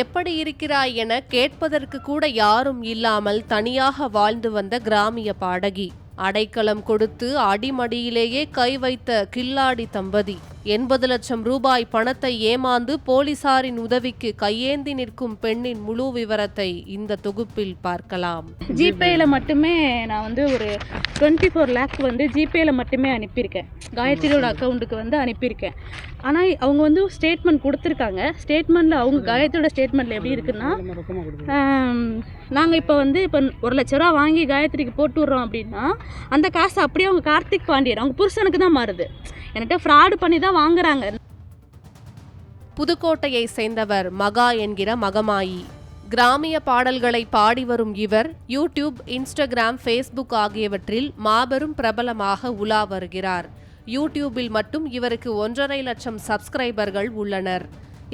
எப்படி இருக்கிறாய் என கேட்பதற்கு கூட யாரும் இல்லாமல் தனியாக வாழ்ந்து வந்த கிராமிய பாடகி. அடைக்கலம் கொடுத்து அடிமடியிலேயே கை வைத்த கில்லாடி தம்பதி. எண்பது லட்சம் ரூபாய் பணத்தை ஏமாந்து போலீசாரின் உதவிக்கு கையேந்தி நிற்கும் பெண்ணின் முழு விவரத்தை இந்த தொகுப்பில் பார்க்கலாம். ஜிபேயில் மட்டுமே நான் வந்து ஒரு டுவெண்ட்டி ஃபோர் லேக் வந்து ஜிபேயில் மட்டுமே அனுப்பியிருக்கேன். காயத்ரியோட அக்கௌண்ட்டுக்கு வந்து அனுப்பியிருக்கேன். ஆனால் அவங்க வந்து ஸ்டேட்மெண்ட் கொடுத்துருக்காங்க. ஸ்டேட்மெண்ட்டில் அவங்க காயத்ரியோட ஸ்டேட்மெண்ட்டில் எப்படி இருக்குன்னா நாங்கள் இப்போ வந்து இப்போ ஒரு லட்ச ரூபா வாங்கி காயத்ரிக்கு போட்டு விட்றோம் அப்படின்னா அந்த காசு அப்படியே அவங்க கார்த்திக் பாண்டியன் அவங்க புருஷனுக்கு தான் மாறுது. என்கிட்ட ஃப்ராடு பண்ணி தான் வாங்குறாங்க. புதுக்கோட்டையை சேர்ந்தவர் மகா என்கிற மகமாயி. கிராமிய பாடல்களை பாடி வரும் இவர் யூடியூப் இன்ஸ்டாகிராம் ஃபேஸ்புக் ஆகியவற்றில் மாபெரும் பிரபலமாக உலா வருகிறார். யூடியூபில் மட்டும் இவருக்கு ஒன்றரை லட்சம் சப்ஸ்கிரைபர்கள் உள்ளனர்.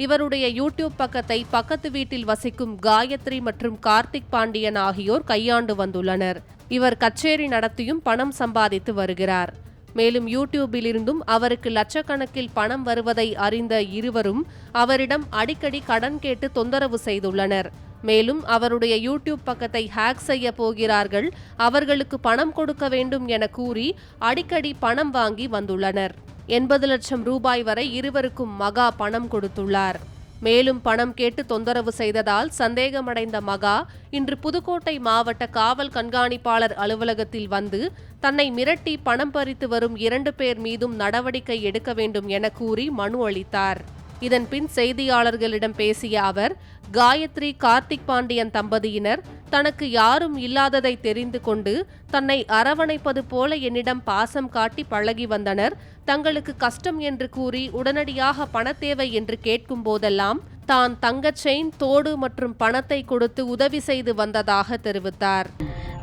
இவருடைய யூடியூப் பக்கத்தை பக்கத்து வீட்டில் வசிக்கும் காயத்ரி மற்றும் கார்த்திக் பாண்டியன் ஆகியோர் கையாண்டு வந்துள்ளனர். இவர் கச்சேரி நடத்தியும் பணம் சம்பாதித்து வருகிறார். மேலும் யூடியூபில் இருந்தும் அவருக்கு லட்சக்கணக்கில் பணம் வருவதை அறிந்த இருவரும் அவரிடம் அடிக்கடி கடன் கேட்டு தொந்தரவு செய்துள்ளனர். மேலும் அவருடைய யூடியூப் பக்கத்தை ஹேக் செய்ய போகிறார்கள். அவர்களுக்கு பணம் கொடுக்க வேண்டும் என கூறி அடிக்கடி பணம் வாங்கி வந்துள்ளனர். எண்பது லட்சம் ரூபாய் வரை இருவருக்கும் மகா பணம் கொடுத்துள்ளார். மேலும் பணம் கேட்டு தொந்தரவு செய்ததால் சந்தேகமடைந்த மகா இன்று புதுக்கோட்டை மாவட்ட காவல் கண்காணிப்பாளர் அலுவலகத்தில் வந்து தன்னை மிரட்டி பணம் பறித்து வரும் இரண்டு பேர் மீதும் நடவடிக்கை எடுக்க வேண்டும் என கூறி மனு அளித்தார். இதன்பின் செய்தியாளர்களிடம் பேசிய அவர் காயத்ரி கார்த்திக் பாண்டியன் தம்பதியினர் தனக்கு யாரும் இல்லாததை தெரிந்து கொண்டு தன்னை அரவணைப்பது போல என்னிடம் பாசம் காட்டி பழகி வந்தனர். தங்களுக்கு கஷ்டம் என்று கூறி உடனடியாக பணத்தேவை என்று கேட்கும் போதெல்லாம் தான் தங்கச் செயின் தோடு மற்றும் பணத்தை கொடுத்து உதவி செய்து வந்ததாக தெரிவித்தார்.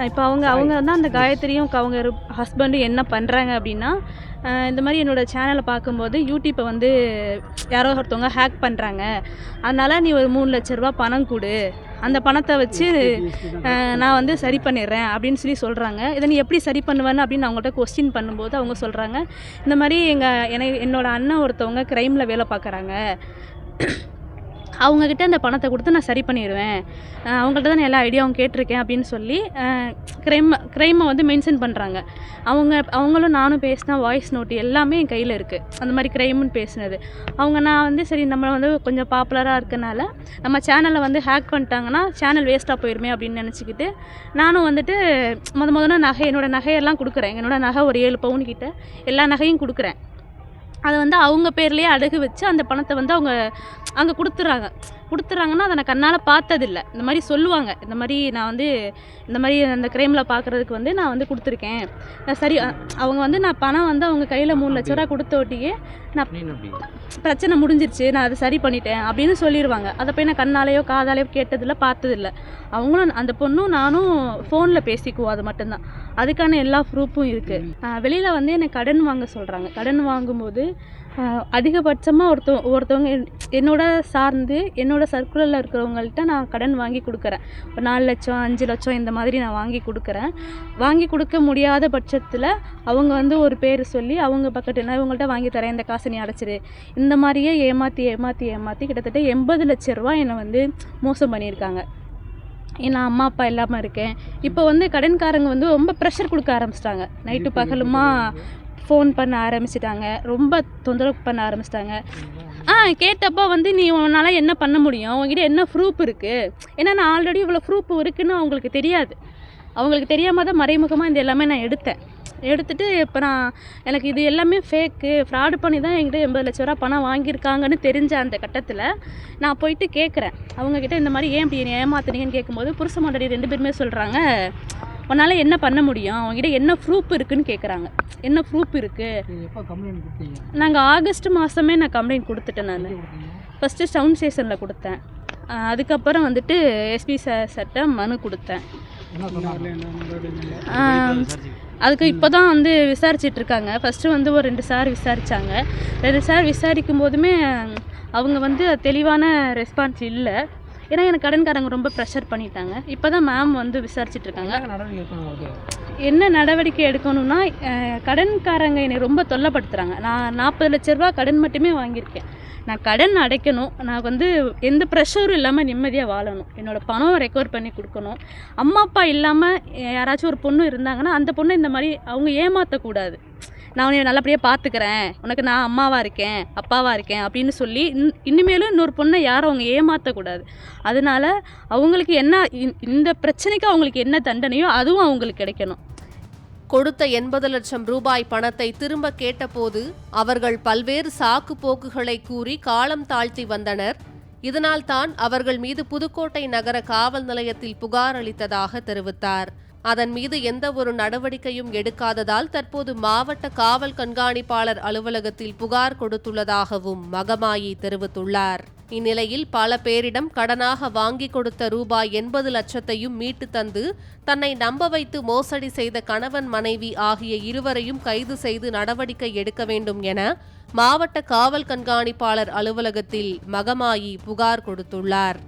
இப்போ அவங்க அவங்க வந்து அந்த காயத்ரியும் அவங்க ஹஸ்பண்டும் என்ன பண்ணுறாங்க அப்படின்னா இந்த மாதிரி என்னோடய சேனலை பார்க்கும்போது யூடியூப்பை வந்து யாரோ ஒருத்தவங்க ஹேக் பண்ணுறாங்க அதனால் நீ ஒரு மூணு லட்ச ரூபா பணம் கொடு. அந்த பணத்தை வச்சு நான் வந்து சரி பண்ணிடுறேன் அப்படின்னு சொல்லி சொல்கிறாங்க இதை நீ எப்படி சரி பண்ணுவேன்னு அப்படின்னு அவங்கள்ட்ட கொஸ்டின் பண்ணும்போது அவங்க சொல்கிறாங்க இந்த மாதிரி எங்கள் எனக்கு என்னோட அண்ணன் ஒருத்தவங்க க்ரைமில் வேலை பார்க்குறாங்க. அவங்கக்கிட்ட அந்த பணத்தை கொடுத்து நான் சரி பண்ணிடுவேன் அவங்கள்ட்ட தான் நான் எல்லா ஐடியாவும் கேட்டிருக்கேன் அப்படின்னு சொல்லி க்ரைம் க்ரைமை வந்து மென்ஷன் பண்ணுறாங்க அவங்க அவங்களும் நானும் பேசினா வாய்ஸ் நோட்டு எல்லாமே என் கையில் இருக்குது அந்த மாதிரி க்ரைம்னு பேசினது. அவங்க நான் வந்து சரி நம்ம வந்து கொஞ்சம் பாப்புலராக இருக்கனால நம்ம சேனலை வந்து ஹேக் பண்ணிட்டாங்கன்னா சேனல் வேஸ்ட்டாக போயிருமே அப்படின்னு நினச்சிக்கிட்டு நானும் வந்துட்டு முத முதல்ல நகை என்னோடய நகையெல்லாம் கொடுக்குறேன். என்னோடய நகை ஒரு ஏழு பவுன் கிட்ட எல்லா நகையும் கொடுக்குறேன். அதை வந்து அவங்க பேர்லேயே அடகு வச்சு அந்த பணத்தை வந்து அவங்க அங்கே கொடுத்துட்றாங்க கொடுத்துட்றாங்கன்னா அதை நான் கண்ணால் பார்த்ததில்ல. இந்த மாதிரி சொல்லுவாங்க. இந்த மாதிரி நான் வந்து இந்த மாதிரி அந்த க்ரைமில் பார்க்குறதுக்கு வந்து நான் வந்து கொடுத்துருக்கேன். சரி அவங்க வந்து நான் பணம் வந்து அவங்க கையில் மூணு லட்ச ரூபா கொடுத்த ஒட்டியே நான் பிரச்சனை முடிஞ்சிருச்சு நான் அதை சரி பண்ணிட்டேன் அப்படின்னு சொல்லிடுவாங்க அதை போய் நான் கண்ணாலேயோ காதாலேயோ கேட்டதில்ல பார்த்ததில்ல. அவங்களும் அந்த பொண்ணும் நானும் ஃபோனில் பேசிக்குவோம் அது மட்டும்தான். அதுக்கான எல்லா ப்ரூஃபும் இருக்குது வெளியில் வந்து என்னை கடன் வாங்க சொல்கிறாங்க கடன் வாங்கும்போது அதிகபட்சமாக ஒருத்த ஒருத்தவங்க என்- என்னோட சார்ந்து என்னோட சர்க்குலரில் இருக்கிறவங்கள்ட்ட நான் கடன் வாங்கி கொடுக்குறேன். ஒரு நாலு லட்சம் அஞ்சு லட்சம் இந்த மாதிரி நான் வாங்கி கொடுக்குறேன். வாங்கி கொடுக்க முடியாத பட்சத்தில் அவங்க வந்து ஒரு பேர் சொல்லி அவங்க பக்கத்து நான் இவங்கள்ட்ட வாங்கி தரேன் இந்த காசை நீ அடைச்சிரு. இந்த மாதிரியே ஏமாற்றி ஏமாற்றி ஏமாற்றி கிட்டத்தட்ட எண்பது லட்ச ரூபா என்னை வந்து மோசம் பண்ணியிருக்காங்க. நான் அம்மா அப்பா இல்லாமல் இருக்கேன். இப்போ வந்து கடன்காரங்க வந்து ரொம்ப ப்ரெஷர் கொடுக்க ஆரம்பிச்சிட்டாங்க. நைட்டு பகலுமா ஃபோன் பண்ண ஆரம்பிச்சிட்டாங்க. ரொம்ப தொந்தரவு பண்ண ஆரம்பிச்சிட்டாங்க. ஆ கேட்டப்போ வந்து நீ உன்னால் என்ன பண்ண முடியும்? உங்ககிட்ட என்ன ப்ரூஃப் இருக்குது ஏன்னா நான் ஆல்ரெடி இவ்வளோ ப்ரூஃப் இருக்குதுன்னு அவங்களுக்கு தெரியாது. அவங்களுக்கு தெரியாமல் தான் மறைமுகமாக இந்த எல்லாமே நான் எடுத்தேன். எடுத்துட்டு இப்போ நான் எனக்கு இது எல்லாமே ஃபேக்கு ஃப்ராடு பண்ணி தான் என்கிட்ட எண்பது லட்ச ரூபா பணம் வாங்கியிருக்காங்கன்னு தெரிஞ்ச அந்த கட்டத்தில் நான் போயிட்டு கேட்குறேன் அவங்கக்கிட்ட இந்த மாதிரி ஏன் இப்படி ஏமாத்துனீங்கன்னு கேட்கும்போது புருஷ மாட்டடி ரெண்டு பேருமே சொல்கிறாங்க உன்னால் என்ன பண்ண முடியும்? அவங்ககிட்ட என்ன ப்ரூஃப் இருக்குன்னு கேட்குறாங்க என்ன ப்ரூஃப் இருக்குது நீங்கள் ஆகஸ்ட் மாதமே நான் கம்ப்ளைண்ட் கொடுத்துட்டேன் நான். ஃபஸ்ட்டு டவுன் ஸ்டேஷனில் கொடுத்தேன். அதுக்கப்புறம் வந்துட்டு எஸ்பி சார் சட்ட மனு கொடுத்தேன். அதுக்கு இப்போ தான் வந்து விசாரிச்சிட்டு இருக்காங்க. ஃபஸ்ட்டு வந்து ஒரு ரெண்டு சார் விசாரித்தாங்க ரெண்டு சார் விசாரிக்கும் போதுமே அவங்க வந்து தெளிவான ரெஸ்பான்ஸ் இல்லை. ஏன்னா எனக்கு கடன்காரங்க ரொம்ப ப்ரெஷர் பண்ணிட்டாங்க. இப்போ தான் மேம் வந்து விசாரிச்சிட்டு இருக்காங்க என்ன நடவடிக்கை எடுக்கணும்னா கடன்காரங்க என்னை ரொம்ப தொல்லைப்படுத்துகிறாங்க நான் நாற்பது லட்ச ரூபா கடன் மட்டுமே வாங்கியிருக்கேன். நான் கடன் அடைக்கணும். நான் வந்து எந்த ப்ரெஷரும் இல்லாமல் நிம்மதியாக வாழணும். என்னோட பணம் ரெக்கவர் பண்ணி கொடுக்கணும். அம்மா அப்பா இல்லாமல் யாராச்சும் ஒரு பொண்ணு இருந்தாங்கன்னா அந்த பொண்ணை இந்த மாதிரி அவங்க ஏமாற்றக்கூடாது நான் உன்னை நல்லபடியாக பார்த்துக்கிறேன் உனக்கு நான் அம்மாவாக இருக்கேன் அப்பாவாக இருக்கேன் அப்படின்னு சொல்லி இன் இனிமேலும் இன்னொரு பொண்ணை யாரும் அவங்க ஏமாற்றக்கூடாது அதனால அவங்களுக்கு என்ன இந்- இந்த பிரச்சனைக்கு அவங்களுக்கு என்ன தண்டனையோ அதுவும் அவங்களுக்கு கிடைக்கணும். கொடுத்த எண்பது லட்சம் ரூபாய் பணத்தை திரும்ப கேட்டபோது அவர்கள் பல்வேறு சாக்கு போக்குகளை கூறி காலம் தாழ்த்தி வந்தனர். இதனால் தான் அவர்கள் மீது புதுக்கோட்டை நகர காவல் நிலையத்தில் புகார் அளித்ததாக தெரிவித்தார். அதன் மீது எந்த ஒரு நடவடிக்கையும் எடுக்காததால் தற்போது மாவட்ட காவல் கண்காணிப்பாளர் அலுவலகத்தில் புகார் கொடுத்துள்ளதாகவும் மகமாயி தெரிவித்துள்ளார். இந்நிலையில் பல பேரிடம் கடனாக வாங்கி கொடுத்த ரூபாய் எண்பது லட்சத்தையும் மீட்டு தந்து தன்னை நம்ப வைத்து மோசடி செய்த கணவன் மனைவி ஆகிய இருவரையும் கைது செய்து நடவடிக்கை எடுக்க வேண்டும் என மாவட்ட காவல் கண்காணிப்பாளர் அலுவலகத்தில் மகமாயி புகார் கொடுத்துள்ளார்.